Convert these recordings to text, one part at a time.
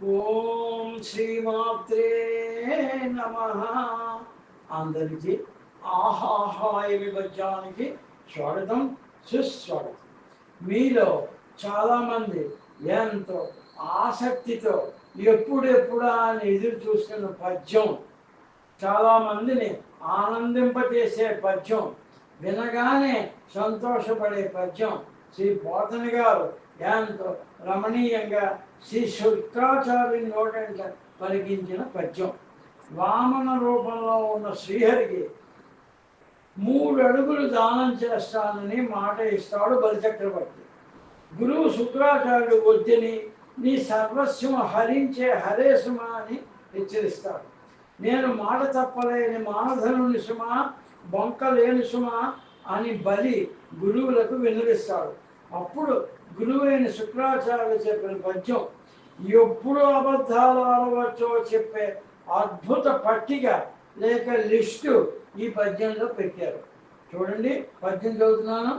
ఓం శ్రీమాత్రే నమ. అందరికీ ఆహాహాయ విభజానికి స్వాగతం సుస్వాగతం. మీలో చాలామంది ఎంతో ఆసక్తితో ఎప్పుడెప్పుడా అని ఎదురు చూస్తున్న పద్యం చాలామందిని ఆనందింపజేసే పద్యం వినగానే సంతోషపడే పద్యం శ్రీ బోధన గారు ఎంతో రమణీయంగా శ్రీ శుక్రాచార్యుని నోటంట పలికించిన పద్యం. వామన రూపంలో ఉన్న శ్రీహరికి మూడు అడుగులు దానం చేస్తానని మాట ఇస్తాడు బలిచక్రవర్తి. గురువు శుక్రాచార్యుడు వద్దని నీ సర్వస్వం హరించే హరేసుమ అని హెచ్చరిస్తాడు. నేను మాట తప్పలేని మానధనుని సుమ బొంక లేని సుమ అని బలి గురువులకు విన్నవిస్తాడు అప్పుడు గురువైన శుక్రాచార్యులు చెప్పిన పద్యం ఎప్పుడు అబద్ధాలు ఆడవచ్చో చెప్పే అద్భుత పట్టిక లేక లిస్టు ఈ పద్యంలో పెట్టారు. చూడండి పద్యం చదువుతున్నాను.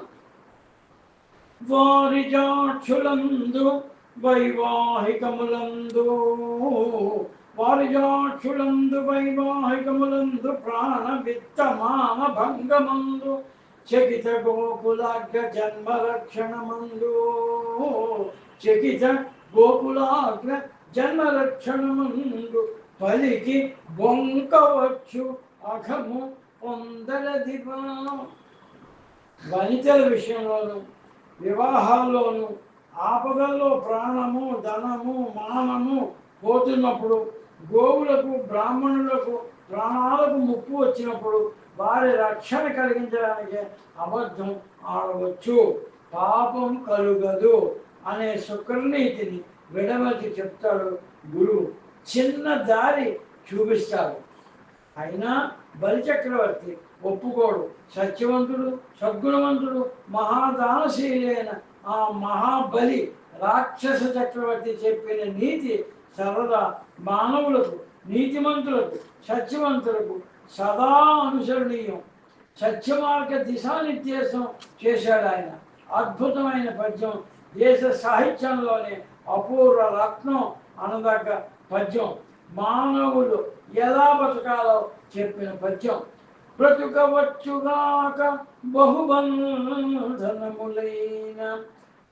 వారిజాక్షులందు వైవాహికములందు వారిజాక్షులందు వైవాహికములందు ప్రాణ విత్త మాన భంగమందు చకిత గోకులాగ్ర జన్మ రక్షణమందు చకిత గోకులాగ్ర జన్మ రక్షణమందు పలికి బొంకవచ్చు అఘము పొందల వనితల విషయంలోను వివాహాల్లోనూ ఆపదల్లో ప్రాణము ధనము మానము పోతున్నప్పుడు గోవులకు బ్రాహ్మణులకు ప్రాణాలకు ముప్పు వచ్చినప్పుడు వారి రక్షణ కలిగించడానికి అబద్ధం ఆడవచ్చు. పాపం కలుగదు అనే శుక్రనీతిని విడమతి చెప్తాడు గురువు చిన్న దారి చూపిస్తాడు. అయినా బలిచక్రవర్తి ఒప్పుకోడు. సత్యవంతుడు సద్గుణవంతుడు మహాదానశీలైన ఆ మహాబలి రాక్షస చక్రవర్తి చెప్పిన నీతి సరదా మానవులకు నీతిమంతులకు సత్యవంతులకు సదా అనుసరణీయం. సత్యమార్గ దిశానిర్దేశం చేశాడు ఆయన. అద్భుతమైన పద్యం. దేశ సాహిత్యంలోనే అపూర్వ రత్నం అనదగ్గ పద్యం. మానవులు ఎలా బతకాలో చెప్పిన పద్యం. బ్రతుకవచ్చుగాక బహుబంధనములైన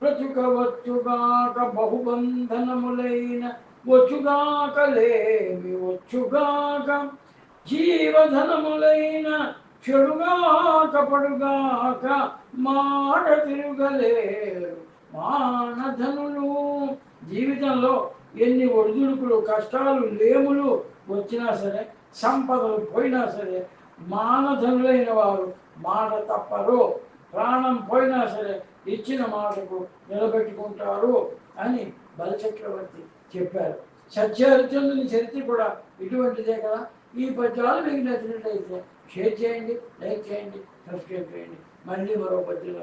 బ్రతుకవచ్చుగాక బహుబంధనములైన వచ్చుగాక లేవి వచ్చుగాక జీవధనములైన చెడుగాక పడుగాక మాట తిరుగలేరు మానధనులు. జీవితంలో ఎన్ని ఒడిదుడుకులు కష్టాలు లేములు వచ్చినా సరే సంపదలు పోయినా సరే మానధనులైన వారు మాట తప్పరు. ప్రాణం పోయినా సరే ఇచ్చిన మాటకు నిలబెట్టుకుంటారు అని బలచక్రవర్తి చెప్పారు. సత్యహరిచంద్రుని చరిత్ర కూడా ఇటువంటిదే కదా. ఈ పద్యాలు మీకు నచ్చినట్లయితే షేర్ చేయండి లైక్ చేయండి సబ్స్క్రైబ్ చేయండి. మళ్ళీ మరో పద్యంలో